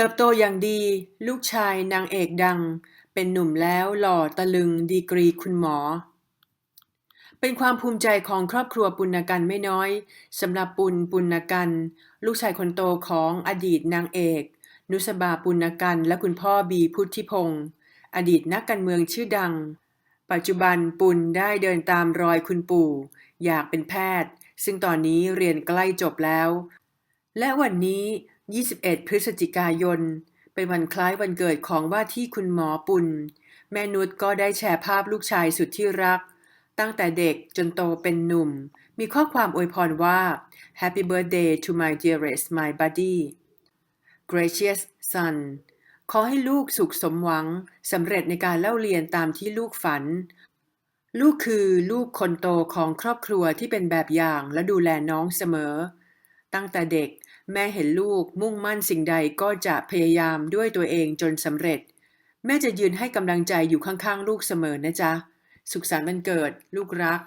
เติบโตอย่างดี ลูกชายนางเอกดัง เป็นหนุ่มแล้วหล่อตะลึงดีกรีคุณหมอ เป็นความภูมิใจของครอบครัวปุณกันไม่น้อยสำหรับปุณปุณกัน ลูกชายคนโตของอดีตนางเอก นุสบาปุณกันและคุณพ่อบีพุทธิพงศ์อดีตนักการเมืองชื่อดัง ปัจจุบันปุณได้เดินตามรอยคุณปู่ อยากเป็นแพทย์ ซึ่งตอนนี้เรียนใกล้จบแล้ว และวันนี้ 21 พฤศจิกายน เป็นวันคล้ายวันเกิดของว่าที่คุณหมอปุณแม่นุชก็ได้แชร์ภาพลูกชายสุดที่รัก ตั้งแต่เด็กจนโตเป็นหนุ่ม มีข้อความอวยพรว่า Happy birthday to my dearest my buddy gracious son ขอให้ลูกสุขสมหวังสำเร็จในการเล่าเรียนตามที่ลูกฝัน ลูกคือลูกคนโตของครอบครัวที่เป็นแบบอย่างและดูแลน้องเสมอ ตั้งแต่เด็ก แม่เห็นลูกมุ่งมั่นสิ่งใดก็จะพยายามด้วยตัวเองจนสำเร็จ แม่จะยืนให้กำลังใจอยู่ข้างๆ ลูกเสมอนะจ๊ะ สุขสันต์วันเกิด ลูกรัก